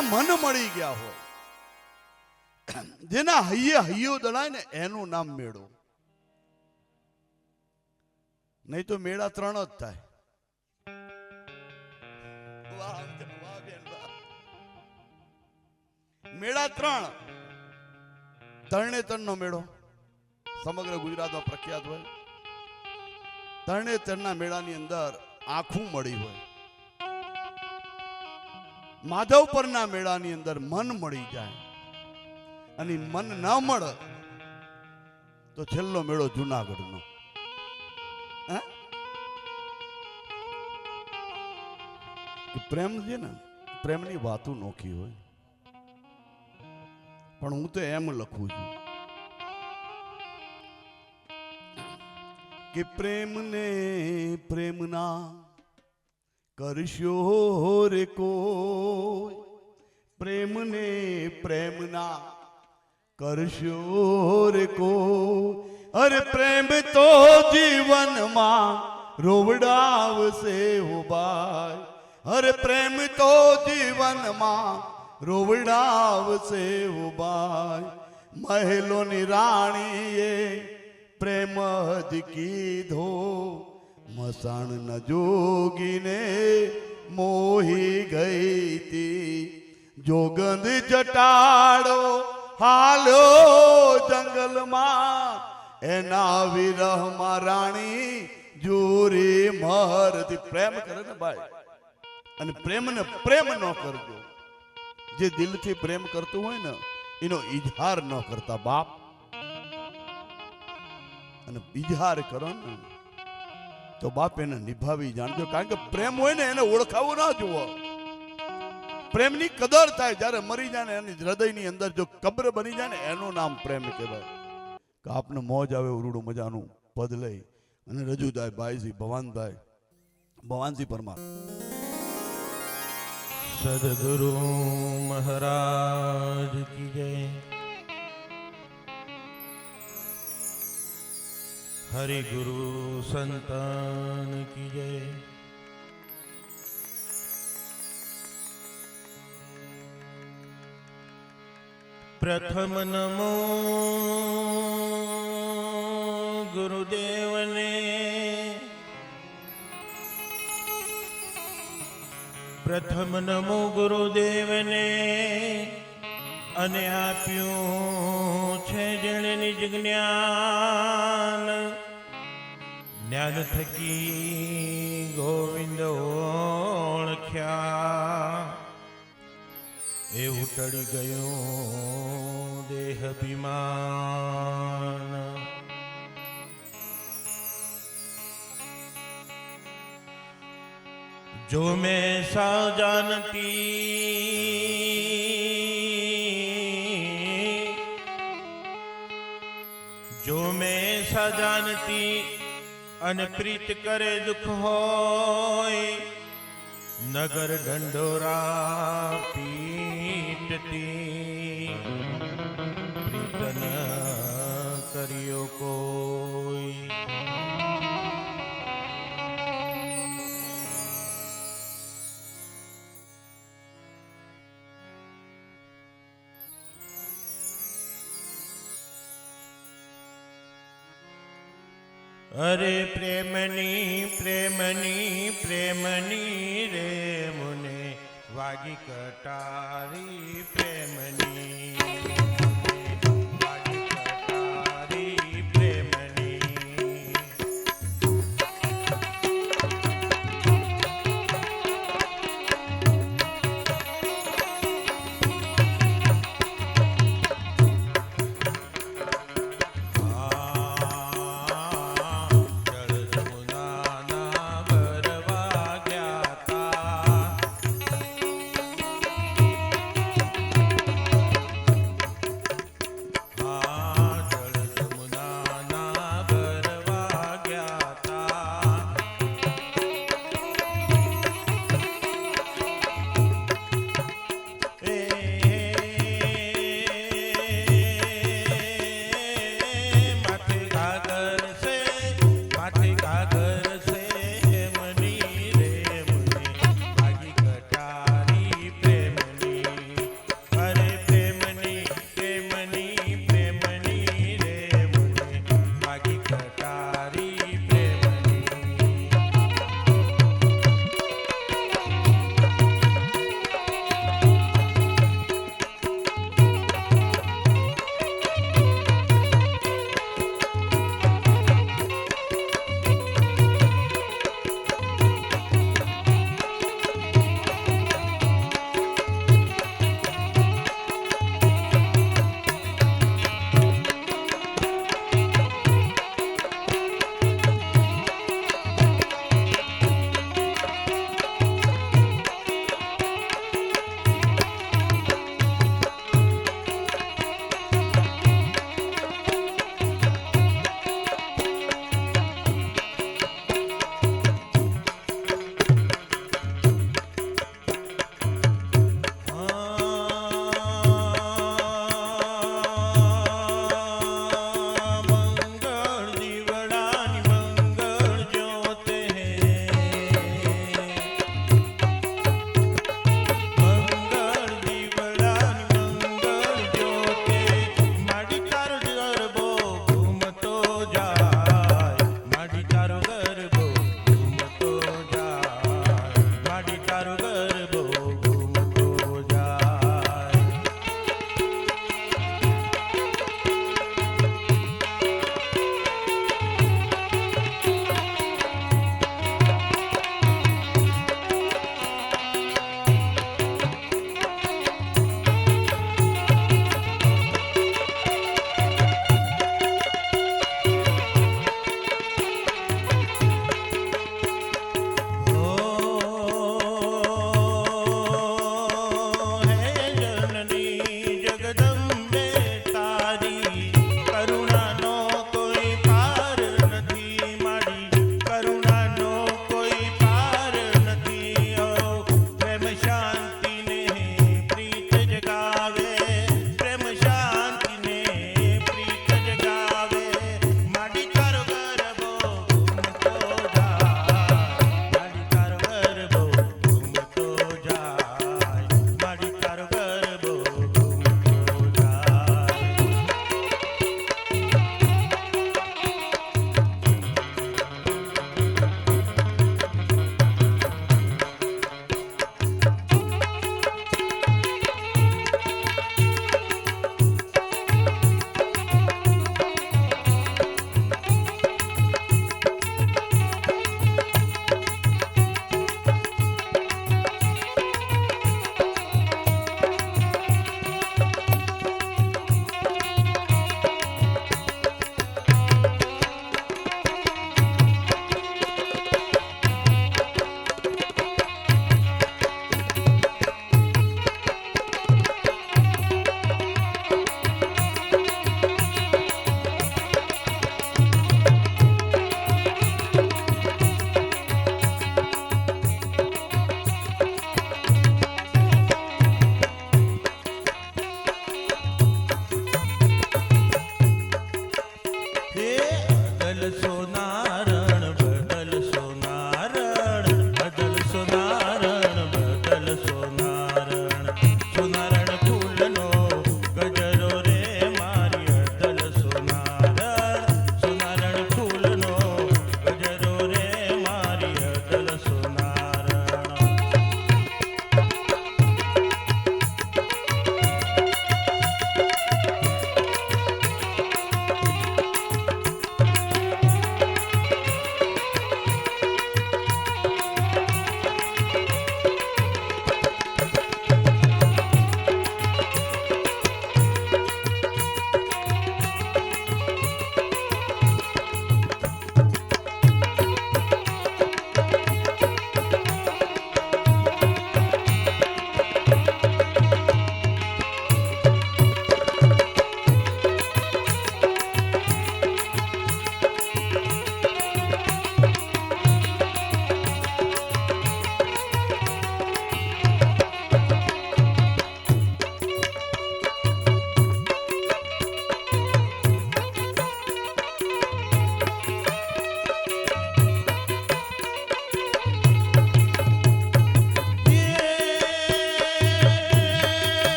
જેના મન મળી ગયા હોય, જેના હૈયે હૈયો દળાય ને એનું નામ મેળો. નહીં તો મેળા ત્રણ જ થાય. મેળા ત્રણ. તરણેતરનો મેળો. સમગ્ર ગુજરાતમાં પ્રખ્યાત હોય. તરણેતરના મેળાની અંદર આખું મળી હોય. માધવપરના મેળાની અંદર મન મળી જાય અને મન ન મળે તો છેલ્લો મેળો જુનાગઢનો. પ્રેમ છે ને, પ્રેમની વાતો નોખી હોય. પણ હું તો એમ લખું છું કે પ્રેમને પ્રેમના કરશો રે કોઈ? પ્રેમને પ્રેમના કરશો રે કોઈ? અરે પ્રેમ તો જીવનમાં રોવડાવશે ઉભાઈ ભાઈ. અરે પ્રેમ તો જીવનમાં રોવડાવશે ઉભાઈ ભાઈ. મહેલોની રાણીએ પ્રેમ જ કીધો. મસાણ ન જોગીને મોહી ગઈ તી. જોગંદ જટાડો, હાલો જંગલમાં. એના વિરહમાં રાણી જોરી મહરથી પ્રેમ કરે ને ભાઈ? અને પ્રેમને પ્રેમ ન કરજો. જે દિલથી પ્રેમ કરતું હોય ને, એનો ઇજહાર ન કરતા બાપ. અને ઇજહાર કરો ને. તો બાપ એને નિભાવી જાણજો. કારણ કે પ્રેમ હોય ને એને ઓળખાવો ના જુઓ. પ્રેમની કદર થાય જ્યારે મરી જાય ને એની હૃદયની અંદર જો કબ્ર બની જાય ને એનું નામ પ્રેમ કહેવાય. કે આપને મોજ આવે ઉરુડું મજાનું પદ લઈ. અને રજૂ થાય, ભાઈજી ભવાનભાઈ ભવાનજી પરમાર સદગુરુ મહારાજ કી જય. હરિ ગુરુ સંતાન કી જય પ્રથમ નમો ગુરુદેવને પ્રથમ નમો ગુરુદેવને અને આપ્યું છે જેણે નિજ જ્ઞાન યાદ થકી ગોવિંદ ઓળખ્યા. એ ઉટળી ગયો દેહ અભિમાન. જો મેં સા જાનતી જો મેં સા જાનતી અને પ્રીત કરે દુઃખ હોય. નગર ઢંઢોરા પીટતી. પ્રીતન કર્યો કોઈ. અરે પ્રેમની પ્રેમની પ્રેમની રે મુને વાગી કટારી પ્રેમની.